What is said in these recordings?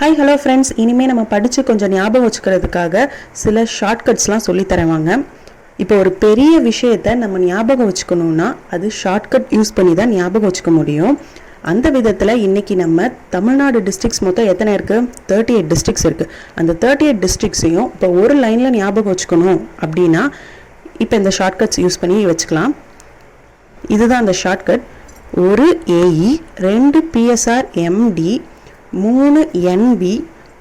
Hi hello friends இனிமேல் நம்ம படித்து கொஞ்சம் ஞாபகம் வச்சுக்கிறதுக்காக சில ஷார்ட்கட்ஸ்லாம் சொல்லித்தரவாங்க. இப்போ ஒரு பெரிய விஷயத்தை நம்ம ஞாபகம் வச்சுக்கணுன்னா அது ஷார்ட்கட் யூஸ் பண்ணி தான் ஞாபகம் வச்சுக்க முடியும். அந்த விதத்தில் இன்றைக்கி நம்ம தமிழ்நாடு டிஸ்ட்ரிக்ஸ் மொத்தம் எத்தனை இருக்குது தேர்ட்டி எயிட் டிஸ்ட்ரிக்ஸ் இருக்குது அந்த தேர்ட்டி எயிட் டிஸ்ட்ரிக்ஸையும் இப்போ ஒரு லைனில் ஞாபகம் வச்சுக்கணும் அப்படின்னா இப்போ இந்த ஷார்ட்கட்ஸ் யூஸ் பண்ணி வச்சுக்கலாம். இதுதான் அந்த ஷார்ட்கட் ஒரு ஏஇ ரெண்டு பிஎஸ்ஆர் எம்டி மூணு NP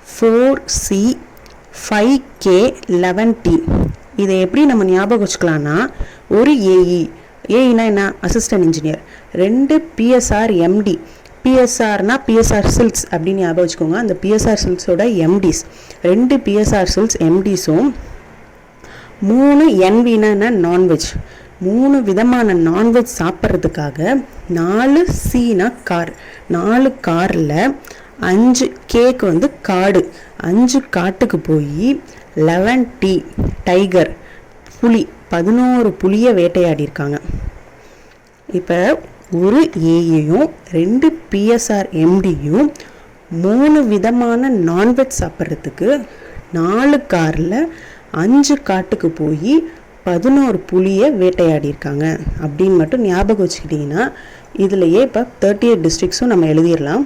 four C five K eleven T இதை எப்படி நம்ம ஞாபகம் வச்சுக்கலாம்னா ஒரு ஏஇ ஏஇனா என்ன? அசிஸ்டன்ட் இன்ஜினியர் ரெண்டு பிஎஸ்ஆர் எம்டி பிஎஸ்ஆர்னா பிஎஸ்ஆர் சில்க்ஸ் அப்படின்னு ஞாபகம் வச்சுக்கோங்க. அந்த பிஎஸ்ஆர் சில்க்ஸோட எம்டிஸ் ரெண்டு பிஎஸ்ஆர் சில்க்ஸ் எம்டிஸும் மூணு என்வினா நான்வெஜ் மூணு விதமான நான்வெஜ் சாப்பிட்றதுக்காக நாலு சீனா கார் நாலு காரில் அஞ்சு கேக் வந்து காடு. அஞ்சு காட்டுக்கு போய் லெவன் டீ டைகர் புலி பதினோரு புலியை வேட்டையாடியிருக்காங்க. இப்போ ஒரு ஏயையும் ரெண்டு பிஎஸ்ஆர் எம்டியும் மூணு விதமான நான்வெஜ் சாப்பிட்றதுக்கு நாலு காரில் அஞ்சு காட்டுக்கு போய் பதினோரு புலியை வேட்டையாடியிருக்காங்க. அப்படின்னு மட்டும் ஞாபகம் வச்சுக்கிட்டிங்கன்னா இதுலையே இப்போ தேர்ட்டி எயிட் டிஸ்ட்ரிக்ஸும் நம்ம எழுதிடலாம்.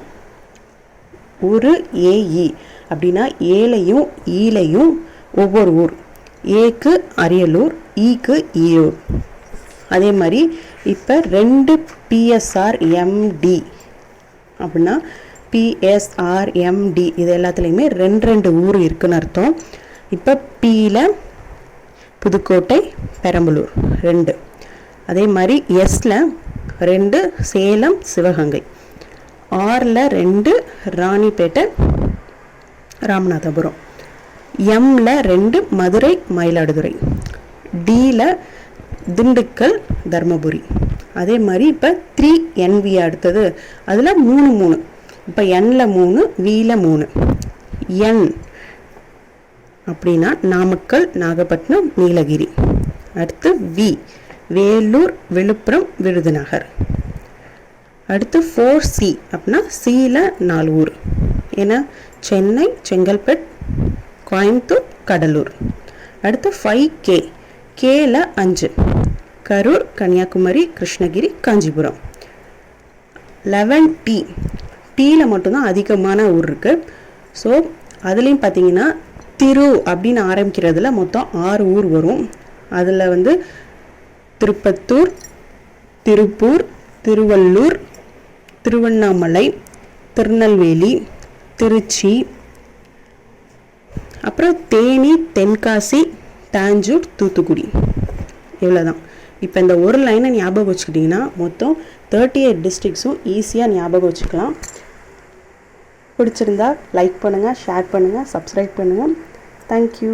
ஒரு ஏஇ அப்படின்னா ஏலையும் ஈலையும் ஒவ்வொரு ஊர். ஏக்கு அரியலூர் ஈக்கு ஈரோடு அதே மாதிரி இப்போ ரெண்டு பிஎஸ்ஆர் எம்டி அப்படின்னா பிஎஸ்ஆர் எம்டி இது எல்லாத்துலேயுமே ரெண்டு ரெண்டு ஊர் இருக்குன்னு அர்த்தம். இப்போ பியில் புதுக்கோட்டை பெரம்பலூர் ரெண்டு. அதே மாதிரி எஸ்ல ரெண்டு சேலம் சிவகங்கை. ஆறில் ரெண்டு ராணிப்பேட்டை ராமநாதபுரம். எம்மில் ரெண்டு மதுரை மயிலாடுதுறை. டியில் திண்டுக்கல் தர்மபுரி. அதே மாதிரி இப்போ த்ரீ என்வி அடுத்தது. அதில் மூணு மூணு. இப்போ என்ல மூணு வியில் மூணு. என் அப்படின்னா நாமக்கல் நாகப்பட்டினம் நீலகிரி. அடுத்து வி வேலூர் விழுப்புரம் விருதுநகர். அடுத்து ஃபோர் சி அப்படின்னா சியில் நாலு ஊர். ஏன்னா சென்னை செங்கல்பட் கோயம்புத்தூர் கடலூர். அடுத்து ஃபைவ் கே கேல அஞ்சு. கரூர் கன்னியாகுமரி கிருஷ்ணகிரி காஞ்சிபுரம். லெவன் டி டீயில் மட்டும்தான் அதிகமான ஊர் இருக்குது ஸோ அதுலேயும் பார்த்தீங்கன்னா திரு அப்படின்னு ஆரம்பிக்கிறதுல மொத்தம் ஆறு ஊர் வரும். அதில் வந்து திருப்பத்தூர் திருப்பூர் திருவள்ளூர் திருவண்ணாமலை திருநெல்வேலி திருச்சி அப்புறம் தேனி தென்காசி தாஞ்சூர் தூத்துக்குடி. இவ்வளோதான் இப்போ இந்த ஒரு லைனை ஞாபகம் வச்சுக்கிட்டிங்கன்னா மொத்தம் தேர்ட்டி எயிட் டிஸ்ட்ரிக்ஸும் ஈஸியாக ஞாபகம் வச்சுக்கலாம். பிடிச்சிருந்தா லைக் பண்ணுங்கள் ஷேர் பண்ணுங்கள் சப்ஸ்கிரைப் பண்ணுங்கள் தேங்க்யூ